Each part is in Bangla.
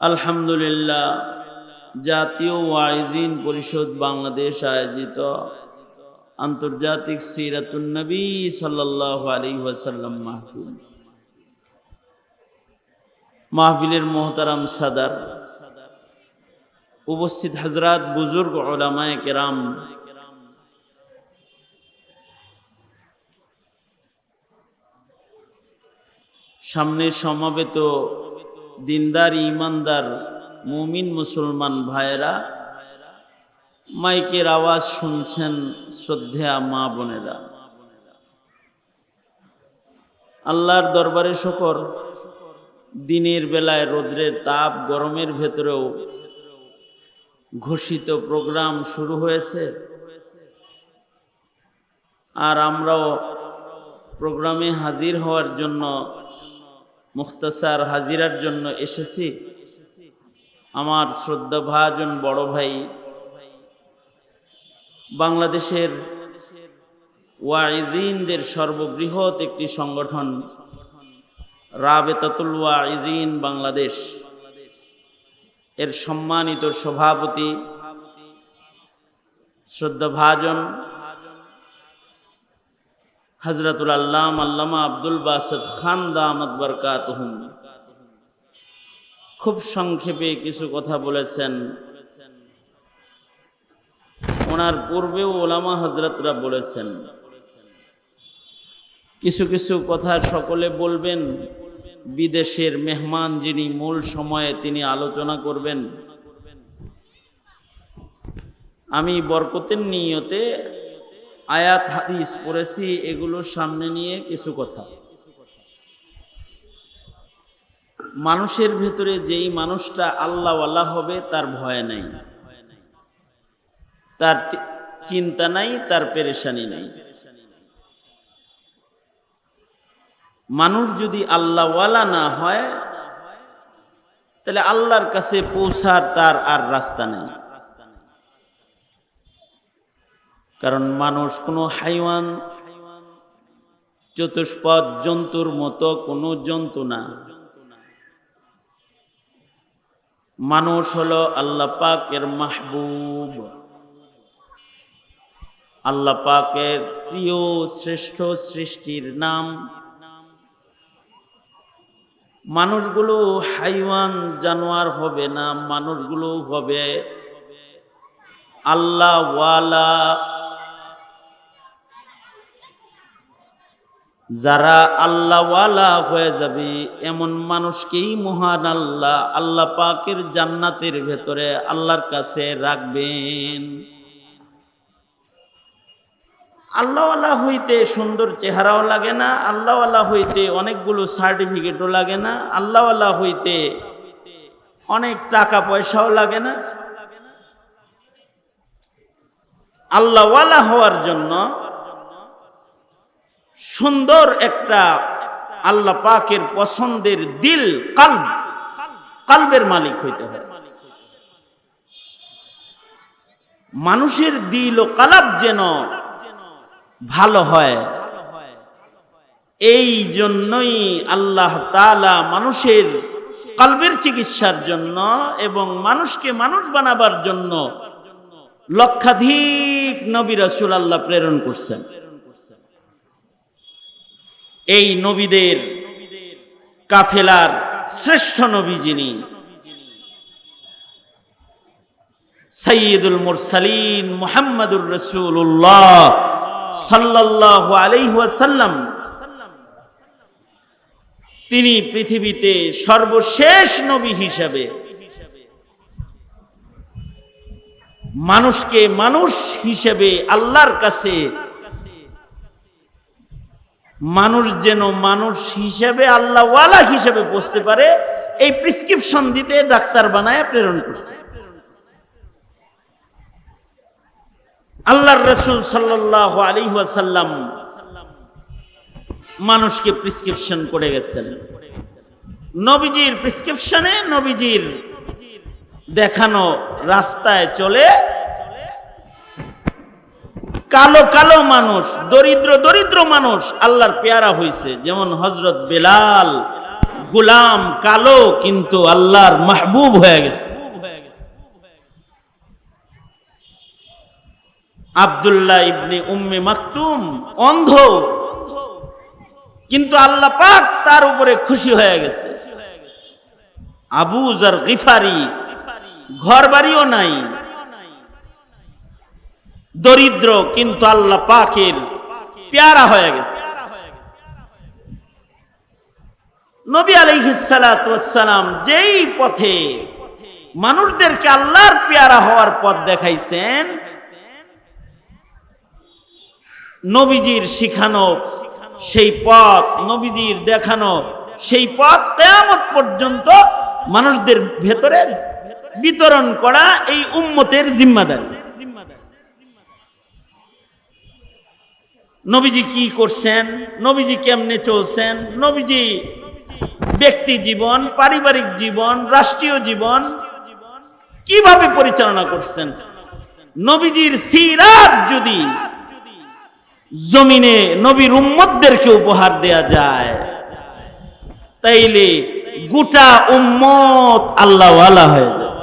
আলহামদুলিল্লাহ, জাতীয় ওয়াইজিন পরিষদ বাংলাদেশ আয়োজিত আন্তর্জাতিক সিরাতুন্নবী সাল্লাহ ওয়াসাল্লাম মাহফিল। মাহফিলের মোহতারাম সাদার, উপস্থিত হজরত বুজুর্গ ওলামায় কেরাম, সামনে সমাবেত দিনদার, ইমানদার, মুমিন মুসলমান ভাইয়েরা, মাইকের আওয়াজ শুনছেন শ্রদ্ধা মা বোনেরা। আল্লাহর দরবারে শকর, দিনের বেলায় রোদ্রের তাপ, গরমের ভেতরেও ঘোষিত প্রোগ্রাম শুরু হয়েছে। আর আমরাও প্রোগ্রামে হাজির হওয়ার জন্য মুখতাসার হাজিরার জন্য এসেছি। আমার শ্রদ্ধা ভাজন বড় ভাই বাংলাদেশের ওয়াইজিনদের সর্ববৃহৎ একটি সংগঠন, রাবেতাতুল ওয়াইজিন বাংলাদেশ। এর সম্মানিত সভাপতি শ্রদ্ধা ভাজন হজরতুল আল্লাম আল্লামা আব্দুল বাসদ খান দামদ বরকাত খুব সংক্ষেপে কিছু কথা বলেছেন। ওনার পূর্বেও ওলামা হজরতরা বলেছেন। কিছু কিছু কথা সকলে বলবেন। বিদেশের মেহমান যিনি মূল সময়ে তিনি আলোচনা করবেন। আমি বরকতের নিয়তে আয়াত, হাদিস পড়েছি, এগুলো সামনে নিয়ে কিছু কথা। মানুষের ভেতরে যেই মানুষটা আল্লাহওয়ালা হবে, তার ভয় নাই। তার চিন্তা নাই, তার পেরেশানি নাই। মানুষ যদি আল্লাহওয়ালা না হয়, তাহলে আল্লাহর কাছে পৌঁছার তার আর রাস্তা নেই। কারণ মানুষ কোনো হাইওয়ান, চতুষ্পদ জন্তুর মতো কোনো জন্তু না। মানুষ হলো আল্লাহ পাকের মাহবুব। আল্লাহ পাকের প্রিয় শ্রেষ্ঠ সৃষ্টির নাম। মানুষগুলো হাইওয়ান, জানোয়ার হবে না মানুষগুলো হবে আল্লাহ যারা আল্লাহওয়ালা হয়ে যাবে, এমন মানুষকেই মহান আল্লাহ আল্লাহ পাকের জান্নাতের ভেতরে আল্লাহর কাছে রাখবেন। আল্লাহওয়ালা হইতে সুন্দর চেহারাও লাগে না, আল্লাহওয়ালা হইতে অনেকগুলো সার্টিফিকেটও লাগে না, আল্লাহওয়ালা হইতে অনেক টাকা পয়সাও লাগে না। আল্লাহওয়ালা হওয়ার জন্য সুন্দর একটা আল্লাহ পাকের পছন্দের দিল, কাল্ব। কালবের মালিক হইতে হয় মানুষের দিল ও কালাব যেন ভালো হয়। এই জন্যই আল্লাহ তালা মানুষের কালবের চিকিৎসার জন্য এবং মানুষকে মানুষ বানাবার জন্য লক্ষাধিক নবী রাসুল আল্লাহ প্রেরণ করছেন। এই নবীদের কাফেলার শ্রেষ্ঠ নবী যিনি। সৈয়দুল মুরসালিন মোহাম্মদুর রসুল্লাহ সাল্লাহ আলাইহাসাল্লাম তিনি পৃথিবীতে সর্বশেষ নবী হিসাবে মানুষকে মানুষ হিসেবে আল্লাহর কাছে মানুষ যেন মানুষ হিসেবে আল্লাহওয়ালা হিসেবে বসতে পারে, এই প্রিসক্রিপশন দিতে ডাক্তার বানায় প্রেরণ করছে। আল্লাহর রসুল সাল্লাহ আলী মানুষকে প্রিসক্রিপশন করে গেছেন। নবীজির প্রিসক্রিপশনে নবীজির দেখানো রাস্তায় চলে কালো কালো মানুষ, দরিদ্র দরিদ্র মানুষ আল্লাহর পেয়ারা হয়েছে যেমন হজরত বেলাল, গুলাম কালো কিন্তু আল্লাহর মাহবুব হয়ে গেছে। আব্দুল্লাহ ইবনে উম্মে মাকতুম অন্ধ, কিন্তু আল্লাহ পাক তার উপরে খুশি হয়ে গেছে। আবু জার গিফারি ঘর বাড়িও নাই দরিদ্র, কিন্তু আল্লাহ পাকের পেয়ারা হয়ে গেছে। নবী আলাইহিসালাম যেই পথে মানুষদেরকে আল্লাহর পেয়ারা হওয়ার পথ দেখাইছেন, নবীজির শিখানো সেই পথ, নবীজির দেখানো সেই পথ কেয়ামত পর্যন্ত মানুষদের ভেতরে বিতরণ করা এই উম্মতের জিম্মাদারি। নবীজি কি করছেন? নবীজি কেমনে চলছেন? নবীজি ব্যক্তি জীবন, পারিবারিক জীবন, রাষ্ট্রীয় জীবন কীভাবে পরিচালনা করছেন? নবীজির সিরাত যদি জমিনে নবীর উম্মতদেরকে উপহার দেয়া যায়, তাইলে গোটা উম্মত আল্লাহওয়ালা হয়ে যায়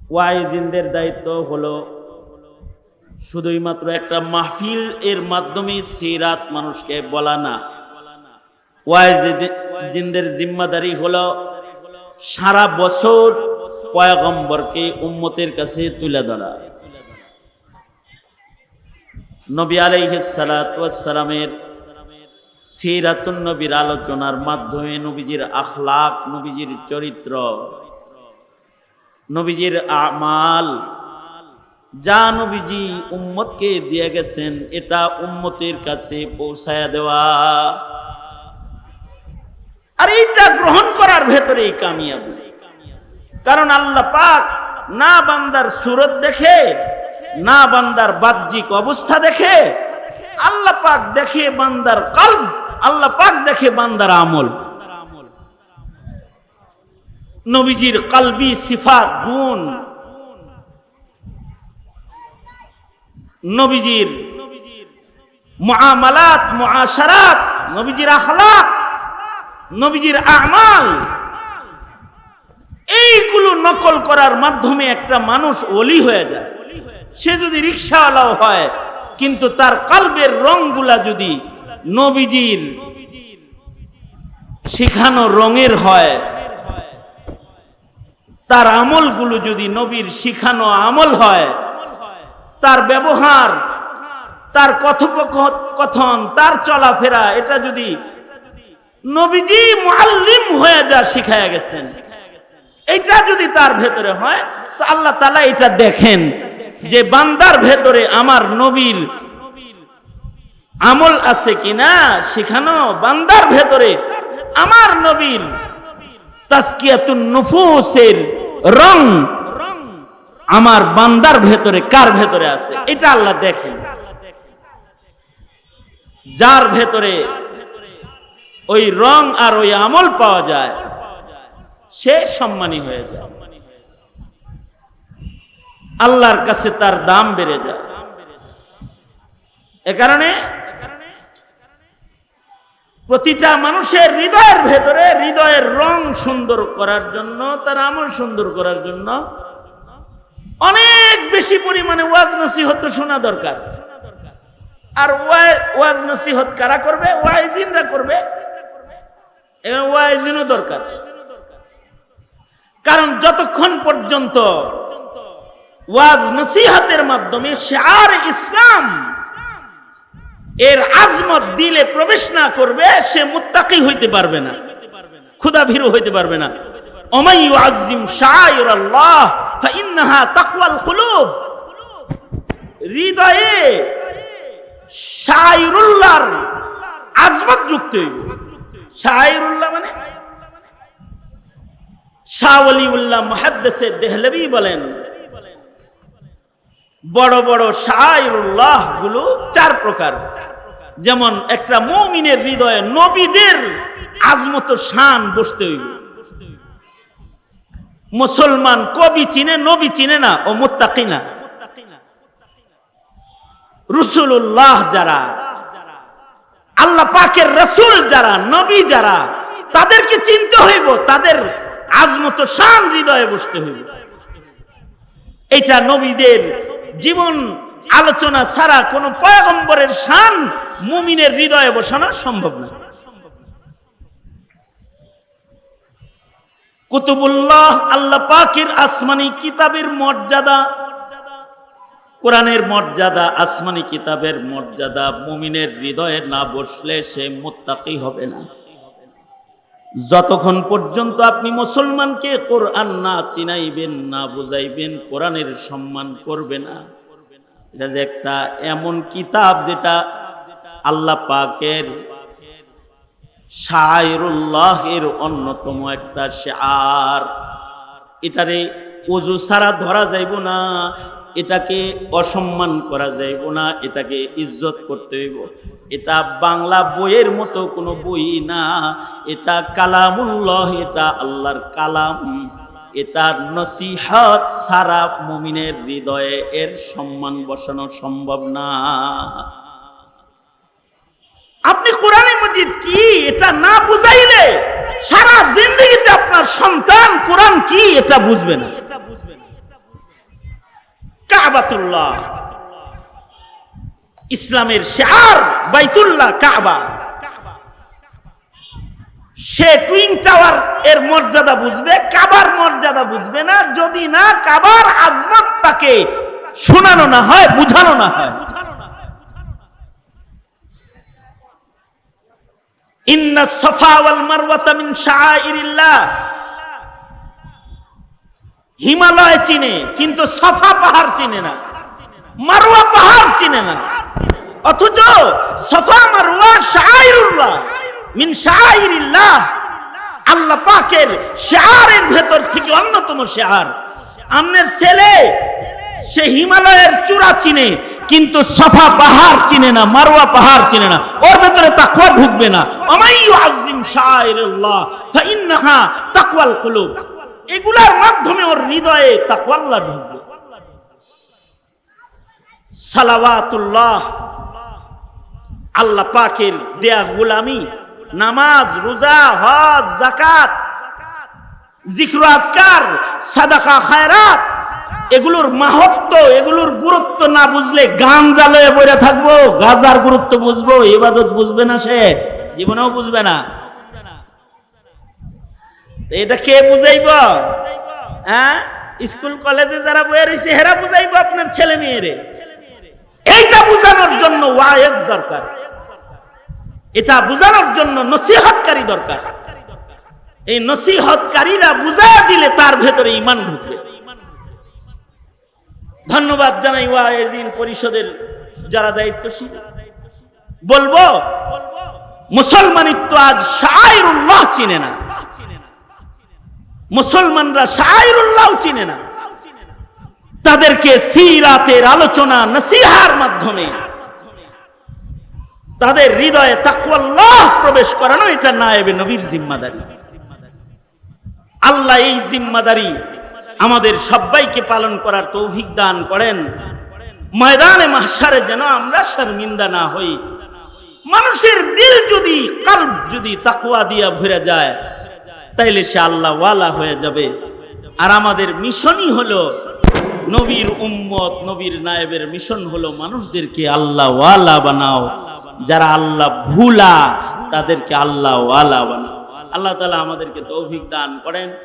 ওয়াইজিনদের দায়িত্ব হলো শুধুই মাত্র একটা মাহফিল এর মাধ্যমে সিরাত মানুষকে বলা না। ওয়াইজিনদের জিম্মাদারি হলো সারা বছর পয়গম্বরকে উম্মতের কাছে তুলে ধরা। নবী আলাইহিসালামের সিরাতুন নবীর আলোচনার মাধ্যমে নবীজির আখলাক, নবীজির চরিত্র, নবীজির আমাল যা নবীজি উম্মতকে দিয়ে গেছেন, এটা উম্মতের কাছে পৌঁছায়া দেওয়া। আর এইটা গ্রহণ করার ভেতরেই কামিয়াবি। কারণ আল্লাহ পাক না বান্দার সুরত দেখে, না বান্দার বাহ্যিক অবস্থা দেখে, আল্লাহ পাক দেখে বান্দার কলব, আল্লাহ পাক দেখে বান্দার আমল। নবীজির কালবি, সিফাত, গুণ নবীজির মুআমালাত, মুআশারাত, নবীজির আখলাক, নবীজির আমাল। এইগুলো নকল করার মাধ্যমে একটা মানুষ অলি হয়ে যায়। সে যদি রিক্সাওয়ালাও হয়, কিন্তু তার কালবের রংগুলা যদি নবীজির শিখানো রঙের হয়, তার আমলগুলো যদি নবীর শিখানো আমল হয় তার ব্যবহার, তার কথোপকথন তার চলাফেরা, এটা যদি নবীজি মুআল্লিম হয়ে যা শিখায়া গেছেন, এটা যদি তার ভেতরে হয়, তো আল্লাহ তালা এটা দেখেন যে বান্দার ভেতরে আমার নবীর আমল আছে কিনা শিখানো, বান্দার ভেতরে আমার নবীর তাস্কিয়াতুন নুফুসের রং আমার বান্দার ভেতরে কার ভেতরে আছে? এটা আল্লাহ দেখেন। যার ভেতরে ওই রং আর ওই আমল পাওয়া যায়, সে সম্মানী হয়ে আল্লাহর কাছে তার দাম বেড়ে যায়। এ কারণে প্রতিটা মানুষের হৃদয়ের ভেতরে হৃদয়ের রং সুন্দর করার জন্য, তার আমল সুন্দর করার জন্য অনেক বেশি পরিমাণে ওয়াজ নসিহত শোনা দরকার। আর ওয়াজ নসিহত কারা করবে? ওয়াইজিনরা করবে। এবং ওয়াইজিনও দরকার। কারণ যতক্ষণ পর্যন্ত ওয়াজ নসিহাতের মাধ্যমে শেয়ার ইসলাম এর আজমত দিলে প্রবেশ না করবে, সে মুত্তাকি হইতে পারবে না। ক্ষুদা ভীরু হইতে পারবে না। ওমাই ফাইন্নাহা তাকওয়াল কুলুব। হৃদয়ে আজমত যুক্ত মানে? দেহলবি বলেন, বড় বড় শায়রুল্লাহগুলো চার প্রকার। যেমন একটা মমিনের হৃদয়ে নবীদের আজমত শান বসতে হইবে। মুসলমান কবি চিনে, নবী চিনে না, ও মোত্তাকি না। রসুল্লাহ যারা, আল্লাহ পাকের রসুল যারা, নবী যারা, তাদেরকে চিনতে হইব, তাদের আজমত শান হৃদয়ে বসতে হইব। এটা নবীদের জীবন আলোচনা ছাড়া কোন পয়গম্বরের শান মুমিনের হৃদয়ে বসানো সম্ভব না। কুতুবুল্লাহ, আল্লাহ পাকের আসমানি কিতাবের মর্যাদা। কোরআনের মর্যাদা, আসমানি কিতাবের মর্যাদা, মুমিনের হৃদয়ে না বসলে সে মোত্তাকি হবে না। যতক্ষণ পর্যন্ত আপনি মুসলমানকে কোরআন না চিনাইবেন, না বুঝাইবেন, কোরআনের সম্মান করবে না। এটা যে একটা এমন কিতাব যেটা আল্লাহ পাকের শায়রুল্লাহ এর অন্যতম একটা শেয়ার। এটারে অজু ছাড়া ধরা যাইব না, এটাকে অসম্মান করা যাইব না, এটাকে ইজ্জত করতে হইব। এটা বাংলা বইয়ের মতো কোনো বই না, এটা কালামুল্লাহ, এটা আল্লাহর কালাম। এটা নসিহত সারা মুমিনের হৃদয়ে এর সম্মান বসানো সম্ভব না। আপনি কোরআনে মজিদ কি? এটা না বুঝাইলে সারা জিন্দগিতে আপনার সন্তান কোরআন কি এটা বুঝবে না। কাবাতুল্লাহ। ইসলামের শেয়ার বাইতুল্লাহ, কাবা। সে টুইন টাওয়ার এর মর্যাদা বুঝবে, কাবার মর্যাদা বুঝবে না। যদি না, কাবার আজমত তাকে শোনানো না হয়, বুঝানো না হয়। ইন্না সফা ওয়াল মারওয়াতা মিন শাআইরিল্লাহ। হিমালয় চিনে, কিন্তু সফা পাহাড় চিনে না। মারওয়া পাহাড় চিনে না। অথচ সফা মারওয়া শাআইরুল্লাহ মিন শাআইরিল্লাহ। আল্লাহ পাকের শেয়ারের ভেতর থেকে অন্যতম শেয়ার আমনের ছেলে, সে হিমালয়ের চূড়া চিনে কিন্তু সফা পাহাড় চিনে না, মারওয়া পাহাড় চিনে না, ওর ভেতরে তাকওয়া ঢুকবে না। আমাইয়ু আজিম শাআইরুল্লাহ ফাইন্নাহা তাকওয়াল কুলুব। এগুলার মাধ্যমে ওর হৃদয়ে তাকওয়াল্লাহ ঢুকবে। সালাওয়াতুল্লাহ, আল্লাহ পাকের দেয়া গুলামি, নামাজ, রোজা, হজ জাকাত জিক্র আজকার, সাদাকা খায়রাত এগুলোর মাহাত্ম, এগুলোর গুরুত্ব না বুঝলে গান জ্বালয়ে বইরা থাকব, গাজার গুরুত্ব বুঝব, ইবাদত বুঝবে না সে, জীবনেও বুঝবে না। এটা কে বুঝাইব? হ্যাঁ? স্কুল, কলেজে যারা বয়ে রয়েছে, হেরা বুঝাইব আপনার ছেলে মেয়েরে। এইটা বুঝানোর জন্য ওয়াইজ দরকার। এটা বুঝানোর জন্য নসিহতকারী দরকার। এই নসিহতকারীরা বুঝাইয়া দিলে তার ভেতরে ইমান ঢুকবে। ধন্যবাদ জানাই ওয়াইজিন পরিষদের যারা দায়িত্বশীল। বলব, মুসলমানিত্ব আজ শায়রুল্লাহ চিনে না। মুসলমানরা শায়রুল্লাহ চিনে না। তাদেরকে সিরাতের আলোচনা, নসিহার মাধ্যমে। তাদের হৃদয়ে তাকওয়াল্লাহ প্রবেশ করানো, এটা নায়েবে নবীর জিম্মাদারি। আল্লাহ এই জিম্মাদারি আমাদের সবাইকে পালন করার তৌফিক দান করেন। ময়দানে মাহসারে যেন আমরা শর্মিন্দা না হই। মানুষের দিল যদি, কাল্ব যদি তাকুয়া দিয়া ভরে যায়, তাইলে সে আল্লাহ ওয়ালা হয়ে যাবে। আর আমাদের মিশনই হলো, নবীর উম্মত, নবীর নায়েবের মিশন হলো মানুষদেরকে আল্লাহ ওয়ালা বানাও। যারা আল্লাহ ভুলা, তাদেরকে আল্লাহ ওয়ালা বানাও। আল্লাহ তালা আমাদেরকে তৌফিক দান করেন।